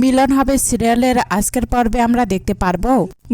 মিলন হবে সিরিয়ালের আজকের পর্বে আমরা দেখতে পারব।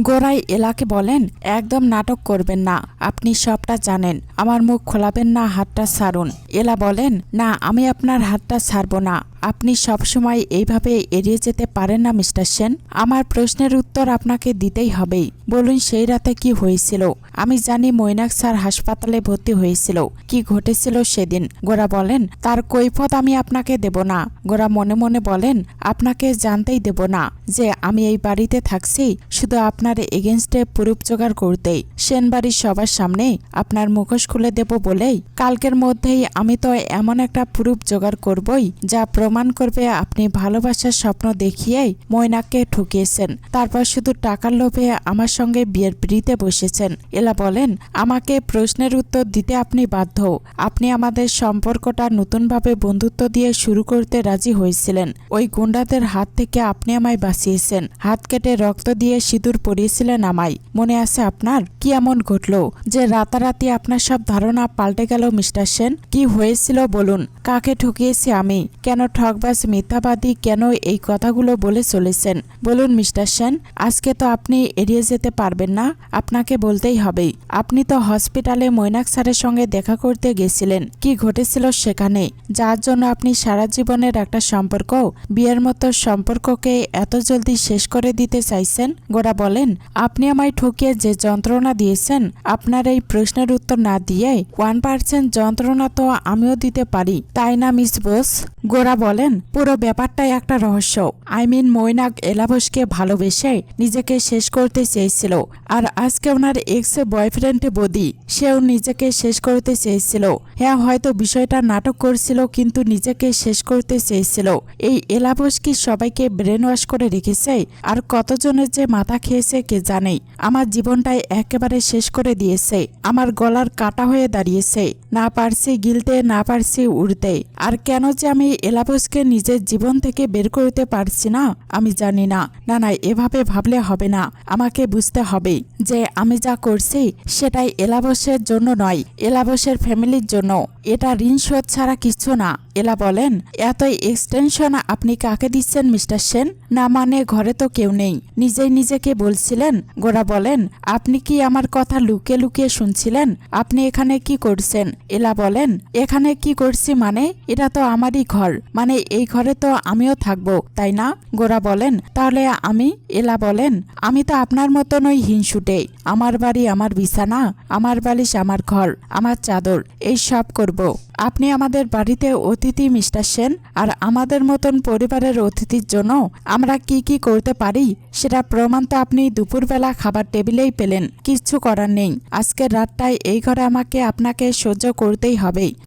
গোড়াই এলাকে বলেন, একদম নাটক করবেন না, আপনি সবটা জানেন, আমার মুখ খোলাবেন না, হাতটা ছাড়ুন এলা বলেন, না, আমি আপনার হাতটা ছাড়বো না, আপনি সবসময় এইভাবে এড়িয়ে যেতে পারেন না, মিস্টার সেন। আমার প্রশ্নের উত্তর আপনাকে দিতেই হবেই। বলুন, সেই রাতে কি হয়েছিল? আমি জানি মৈনাক স্যার হাসপাতালে ভর্তি হয়েছিল। কি ঘটেছিল সেদিন? গোরা বলেন, তার কৈফত আমি আপনাকে দেব না। গোরা মনে মনে বলেন, আপনাকে জানতেই দেব না যে আমি এই বাড়িতে থাকছি শুধু আপনার এগেনস্টে প্রুফ জোগাড় করতেই। সেন বাড়ির সবার সামনে আপনার মুখোশ খুলে দেব বলেই। কালকের মধ্যেই আমি তো এমন একটা প্রুফ জোগাড় করবই যা প্রমাণ করবে আপনি ভালোবাসার স্বপ্ন দেখিয়েই ময়নাককে ঠকিয়েছেন। তারপর শুধু টাকার লোভে আমার সঙ্গে বিয়ের পিড়িতে বসেছেন। এলা বলেন, আমাকে প্রশ্নের উত্তর দিতে আপনি বাধ্য। আপনি আমাদের সম্পর্কটা নতুনভাবে বন্ধুত্ব দিয়ে শুরু করতে রাজি হয়েছিলেন। ওই গুন্ডাদের হাত থেকে আপনি আমায় বাঁচিয়েছেন। হাত কেটে রক্ত দিয়ে সিঁদুর পরিয়েছিলেন আমায়। মনে আছে আপনার? কি এমন ঘটলো? যে রাতারাতি আপনার সব ধারণা পাল্টে গেল, মিস্টার সেন? কি হয়েছিল বলুন? কাকে ঠকিয়েছি আমি? কেন ঠকবাজ মিথ্যাবাদী কেন এই কথাগুলো বলে চলেছেন? বলুন, মিস্টার সেন, আজকে তো আপনি এড়িয়ে যেতে পারবেন না। আপনাকে বলতেই হবে। আপনি তো হসপিটালে মৈনাক স্যারের সঙ্গে দেখা করতে গেছিলেন। কি ঘটেছিল সেখানে? যার জন্য আপনি সারা জীবনের একটা সম্পর্ক, বিয়ের মতো সম্পর্ককে এত জলদি শেষ করে দিতে চাইছেন? গোরা বলেন, আপনি আমায় ঠকিয়ে যে যন্ত্রণা দিয়েছেন, আপনার এই প্রশ্নের উত্তর না দিয়ে ওয়ান পার্সেন্ট যন্ত্রণা তো আমিও দিতে পারি। তাই না, মিস বোস? গোরা বলেন, পুরো ব্যাপারটাই একটা রহস্য। আই মিন মৈনাক এলাবসকে ভালোবেসে নিজেকে শেষ করতে চেয়েছিল। আর আজকে ওনার এক্স বয়ফ্রেন্ড বদি, সেও নিজেকে শেষ করতে চেয়েছিল। হ্যাঁ হয়তো বিষয়টা নাটক করছিল, কিন্তু নিজেকে শেষ করতে চেয়েছিল। এই এলাবস কি সবাইকে ব্রেন ওয়াশ করে রেখেছে। আর কতজনের যে মাথা খেয়েছে কে জানে আমার জীবনটাই একেবারে শেষ করে দিয়েছে। আমার গলার কাটা হয়ে দাঁড়িয়েছে। না পারছি গিলতে, না পারছি উড়তে। আর কেন যে আমি এলাবসকে নিজের জীবন থেকে বের করতে পারছি না, আমি জানি না। না না, এভাবে ভাবলে হবে না। আমাকে বুঝতে হবে যে আমি যা করছি, সেটাই এলাবসের জন্য নয়, এলাবসের ফ্যামিলির জন্য। এটা ঋণ শোধ ছাড়া কিছু না। এলা বলেন এত এক্সটেনশন আপনি কাকে দিচ্ছেন মিস্টার সেন? না মানে ঘরে তো কেউ নেই। নিজেই নিজেকে বলছিলেন। গোরা বলেন, আপনি কি আমার কথা লুকে লুকিয়ে শুনছিলেন? আপনি এখানে কি করছেন? এলা বলেন, এখানে কি করছি মানে? এটা তো আমারই ঘর। মানে এই ঘরে তো আমিও থাকব, তাই না? গোরা বলেন, তাহলে আমি? এলা বলেন, আমি তো আপনার মতনই হিংসুটে। আমার বাড়ি, আমার বিছানা, আমার বালিশ, আমার ঘর, আমার চাদর, এই সব করব। আপনি আমাদের বাড়িতে অতিথি, মিস্টার সেন, আর আমাদের মতন পরিবারের অতিথির জন্য আমরা কি কি করতে পারি, সেটা প্রমাণ তো আপনি দুপুরবেলা খাবার টেবিলেই পেলেন। কিচ্ছু করার নেই। আজকের রাতটায় এই ঘরে আমাকে, আপনাকে সহ্য করতেই হবে।